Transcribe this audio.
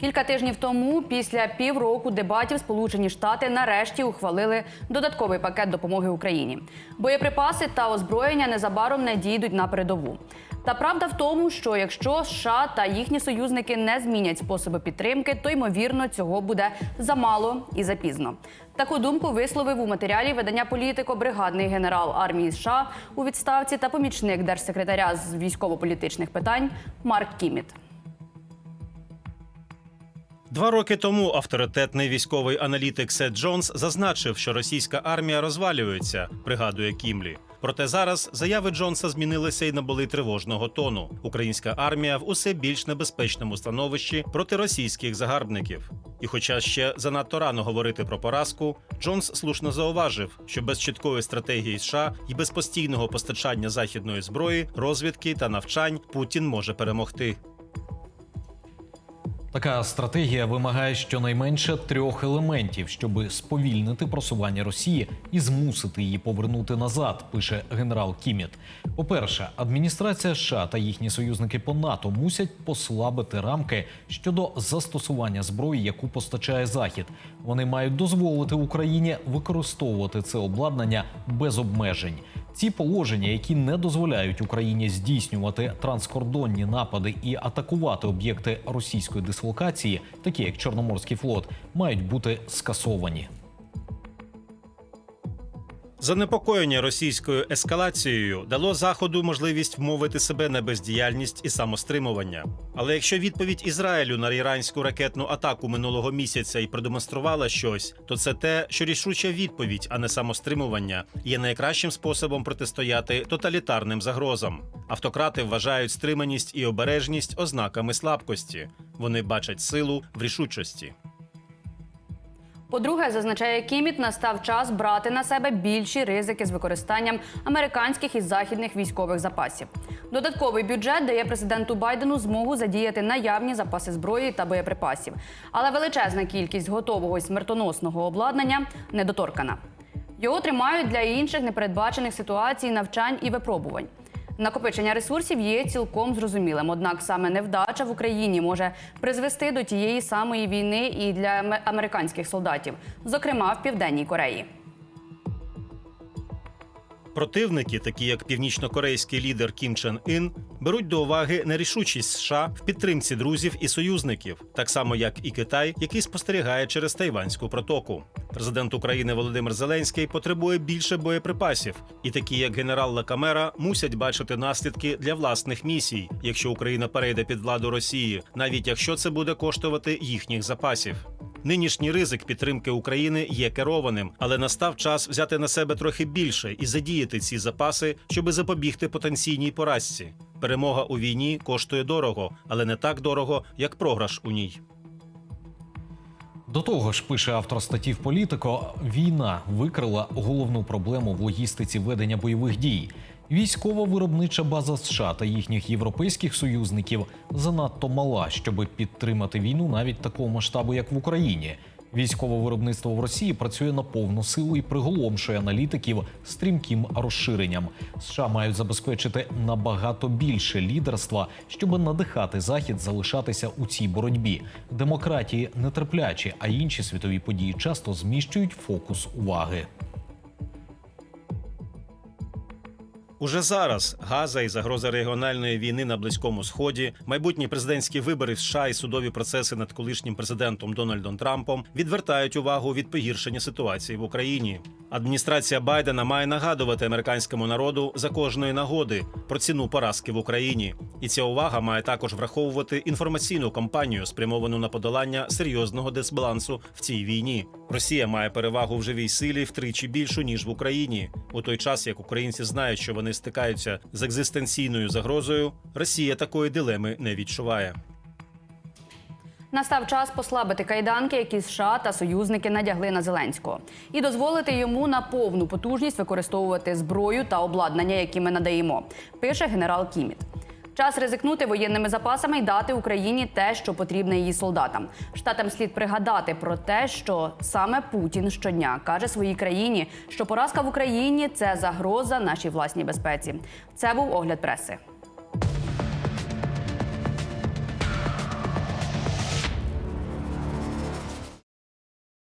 Кілька тижнів тому, після півроку дебатів, Сполучені Штати нарешті ухвалили додатковий пакет допомоги Україні. Боєприпаси та озброєння незабаром не дійдуть на передову. Та правда в тому, що якщо США та їхні союзники не змінять способи підтримки, то ймовірно цього буде замало і запізно. Таку думку висловив у матеріалі видання політико бригадний генерал армії США у відставці та помічник держсекретаря з військово-політичних питань Марк Кіміт. Два роки тому авторитетний військовий аналітик Сет Джонс зазначив, що російська армія розвалюється, пригадує Кімлі. Проте зараз заяви Джонса змінилися і набули тривожного тону. Українська армія в усе більш небезпечному становищі проти російських загарбників. І, хоча ще занадто рано говорити про поразку, Джонс слушно зауважив, що без чіткої стратегії США і без постійного постачання західної зброї, розвідки та навчань Путін може перемогти. Така стратегія вимагає щонайменше трьох елементів, щоб сповільнити просування Росії і змусити її повернути назад, пише генерал Кіміт. По-перше, адміністрація США та їхні союзники по НАТО мусять послабити рамки щодо застосування зброї, яку постачає Захід. Вони мають дозволити Україні використовувати це обладнання без обмежень. Ці положення, які не дозволяють Україні здійснювати транскордонні напади і атакувати об'єкти російської дислокації, такі як Чорноморський флот, мають бути скасовані. Занепокоєння російською ескалацією дало заходу можливість вмовити себе на бездіяльність і самостримування. Але якщо відповідь Ізраїлю на іранську ракетну атаку минулого місяця і продемонструвала щось, то це те, що рішуча відповідь, а не самостримування, є найкращим способом протистояти тоталітарним загрозам. Автократи вважають стриманість і обережність ознаками слабкості. Вони бачать силу в рішучості. По-друге, зазначає Кіміт, настав час брати на себе більші ризики з використанням американських і західних військових запасів. Додатковий бюджет дає президенту Байдену змогу задіяти наявні запаси зброї та боєприпасів. Але величезна кількість готового й смертоносного обладнання недоторкана. Його тримають для інших непередбачених ситуацій, навчань і випробувань. Накопичення ресурсів є цілком зрозумілим. Однак саме невдача в Україні може призвести до тієї самої війни і для американських солдатів, зокрема в південній Кореї. Противники, такі як північнокорейський лідер Кім Чен Ін, беруть до уваги нерішучість США в підтримці друзів і союзників, так само як і Китай, який спостерігає через Тайванську протоку. Президент України Володимир Зеленський потребує більше боєприпасів, і такі, як генерал Лекамера, мусять бачити наслідки для власних місій, якщо Україна перейде під владу Росії, навіть якщо це буде коштувати їхніх запасів. Нинішній ризик підтримки України є керованим, але настав час взяти на себе трохи більше і задіяти ці запаси, щоби запобігти потенційній поразці. Перемога у війні коштує дорого, але не так дорого, як програш у ній. До того ж, пише автор статті в Політико, війна викрила головну проблему в логістиці ведення бойових дій. Військова виробнича база США та їхніх європейських союзників занадто мала, щоб підтримати війну навіть такого масштабу, як в Україні. Військове виробництво в Росії працює на повну силу і приголомшує аналітиків стрімким розширенням. США мають забезпечити набагато більше лідерства, щоб надихати захід залишатися у цій боротьбі. Демократії нетерплячі, а інші світові події часто зміщують фокус уваги. Уже зараз Газа і загроза регіональної війни на близькому сході, майбутні президентські вибори в США і судові процеси над колишнім президентом Дональдом Трампом відвертають увагу від погіршення ситуації в Україні. Адміністрація Байдена має нагадувати американському народу за кожної нагоди про ціну поразки в Україні, і ця увага має також враховувати інформаційну кампанію, спрямовану на подолання серйозного дисбалансу в цій війні. Росія має перевагу в живій силі втричі більшу ніж в Україні. У той час як українці знають, що вони стикаються з екзистенційною загрозою, Росія такої дилеми не відчуває. Настав час послабити кайданки, які США та союзники надягли на Зеленського, і дозволити йому на повну потужність використовувати зброю та обладнання, які ми надаємо, пише генерал Кіміт. Час ризикнути воєнними запасами і дати Україні те, що потрібне її солдатам. Штатам слід пригадати про те, що саме Путін щодня каже своїй країні, що поразка в Україні це загроза нашій власній безпеці. Це був огляд преси.